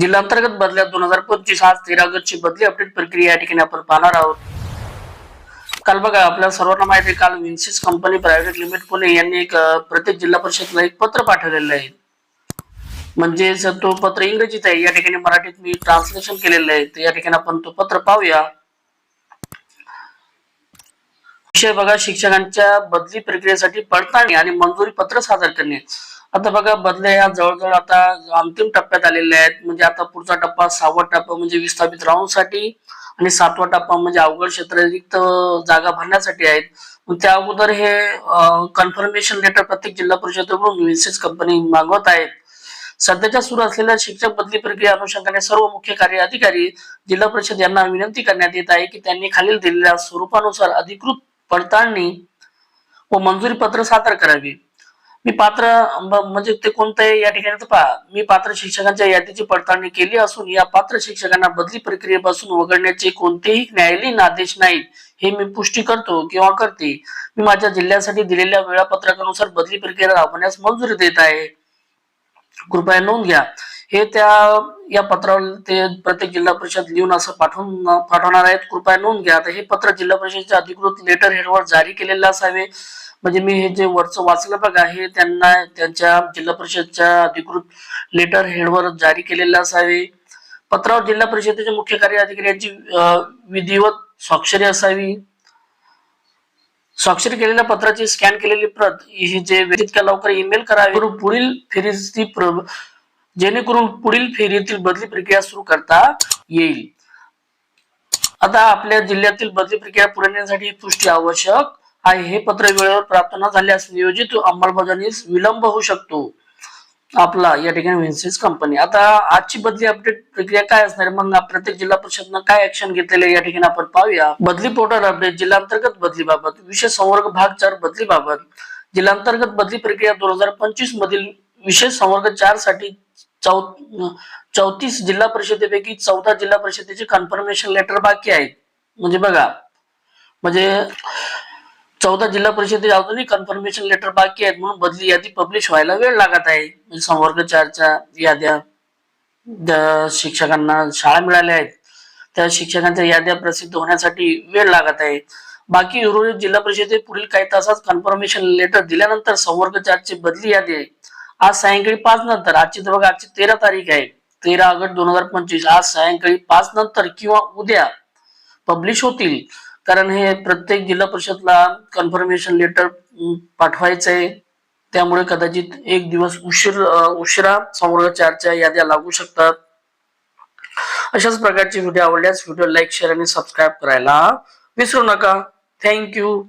जिल्हा अंतर्गत बदल्या दोन हजार पंचवीस आज तेरा ऑगस्टची बदली अपडेट प्रक्रिया या ठिकाणी आपण पाहणार आहोत. काल बघा आपल्या सर्वांना माहिती आहे काल Vinsys company private limited Pune यांनी एक प्रत्येक जिल्हा परिषदला एक पत्र पाठवलेलं आहे. म्हणजे जर तो पत्र इंग्रजीत आहे. या ठिकाणी मराठीत मी ट्रान्सलेशन केलेलं आहे. तर या ठिकाणी आपण तो पत्र पाहूया. विषय बघा शिक्षकांच्या बदली प्रक्रियेसाठी पडताळणी आणि मंजुरी पत्र सादर करणे. आता बघा बदल्या ह्या जवळजवळ आता अंतिम टप्प्यात आलेल्या आहेत. म्हणजे आता पुढचा टप्पा सहावा टप्पा म्हणजे विस्थापित राहूनसाठी आणि सातवा टप्पा म्हणजे अवघड क्षेत्र रिक्त जागा भरण्यासाठी आहेत. त्या अगोदर हे कन्फर्मेशन लेटर प्रत्येक जिल्हा परिषदेकडून विशेष कंपनी मागवत आहेत. सध्याच्या सुरू असलेल्या शिक्षक बदली प्रक्रिया अनुषंगाने सर्व मुख्य कार्य अधिकारी जिल्हा परिषद यांना विनंती करण्यात येत आहे की त्यांनी खालील दिलेल्या स्वरूपानुसार अधिकृत पडताळणी व मंजुरी पत्र सादर करावी. मी पात्र म्हणजे ते कोणतं आहे या ठिकाणी पहा मी पात्र शिक्षकांच्या यादीची पडताळणी केली असून या पात्र शिक्षकांना बदली प्रक्रियेपासून वगळण्याचे कोणतेही न्यायालयीन आदेश नाहीत हे मी पुष्टी करतो किंवा करते. मी माझ्या जिल्ह्यासाठी दिलेल्या वेळापत्रकानुसार बदली प्रक्रिया राबवण्यास मंजुरी देत आहे. कृपया नोंद घ्या. हे त्या या पत्रावर ते प्रत्येक जिल्हा परिषद लिहून असं पाठवून पाठवणार आहेत. कृपया नोंद घ्या. हे पत्र जिल्हा परिषदेच्या अधिकृत लेटर हेडवर जारी केलेलं असावे. म्हणजे मी हे जे वरचं वाचलं बघा हे त्यांना त्यांच्या जिल्हा परिषदच्या अधिकृत लेटर हेडवर जारी केलेलं असावे. पत्रावर जिल्हा परिषदेचे मुख्य कार्य अधिकारी यांची विधिवत स्वाक्षरी असावी. स्वाक्षरी केलेल्या पत्राची स्कॅन केलेली प्रत ही जे तितक्या लवकर ईमेल करावी. पुढील फेरीची प्र- जेणेकरून पुढील फेरीतील बदली प्रक्रिया सुरू करता येईल. आता आपल्या जिल्ह्यातील बदली प्रक्रिया पुरवण्यासाठी पुष्टी आवश्यक आहे. हे पत्र वेळेवर प्राप्त न झाल्यास नियोजित अंमलबजावणीस विलंब होऊ शकतो. आपला या ठिकाणी कंपनी. आता आजची बदली अपडेट प्रक्रिया काय असणार? मग प्रत्येक जिल्हा परिषदनं काय ऍक्शन घेतलेले या ठिकाणी आपण पाहूया. बदली पोर्टल अपडेट जिल्हा अंतर्गत बदलीबाबत विशेष संवर्ग भाग चार बदलीबाबत जिल्हांतर्गत बदली प्रक्रिया दोन हजार पंचवीस मधील विशेष संवर्ग चारसाठी चौ चौतीस जिल्हा परिषदेपैकी चौदा जिल्हा परिषदेचे कन्फर्मेशन लेटर बाकी आहेत. म्हणजे बघा म्हणजे चौदा जिल्हा परिषदे अजूनही कन्फर्मेशन लेटर बाकी आहेत म्हणून बदली यादी पब्लिश व्हायला वेळ लागत आहे. म्हणजे संवर्ग चारच्या याद्या शिक्षकांना शाळा मिळाल्या आहेत त्या शिक्षकांच्या याद्या प्रसिद्ध होण्यासाठी वेळ लागत आहे. बाकी उर्वरित जिल्हा परिषदे पुढील काही तासात कन्फर्मेशन लेटर दिल्यानंतर संवर्ग चारची बदली यादी आहे आज सायंकाळी पाच नंतर आजची तर बघा आजची तेरा तारीख आहे. तेरा ऑगस्ट दोन हजार पंचवीस आज सायंकाळी पाच नंतर किंवा उद्या पब्लिश होतील. कारण हे प्रत्येक जिल्हा परिषदला कन्फर्मेशन लेटर पाठवायचं आहे त्यामुळे कदाचित एक दिवस उशीर उशिरा संवर्ग चारच्या याद्या लागू शकतात. अशाच प्रकारचे व्हिडिओ आवडल्यास व्हिडिओ लाईक शेअर आणि सबस्क्राईब करायला विसरू नका. थँक्यू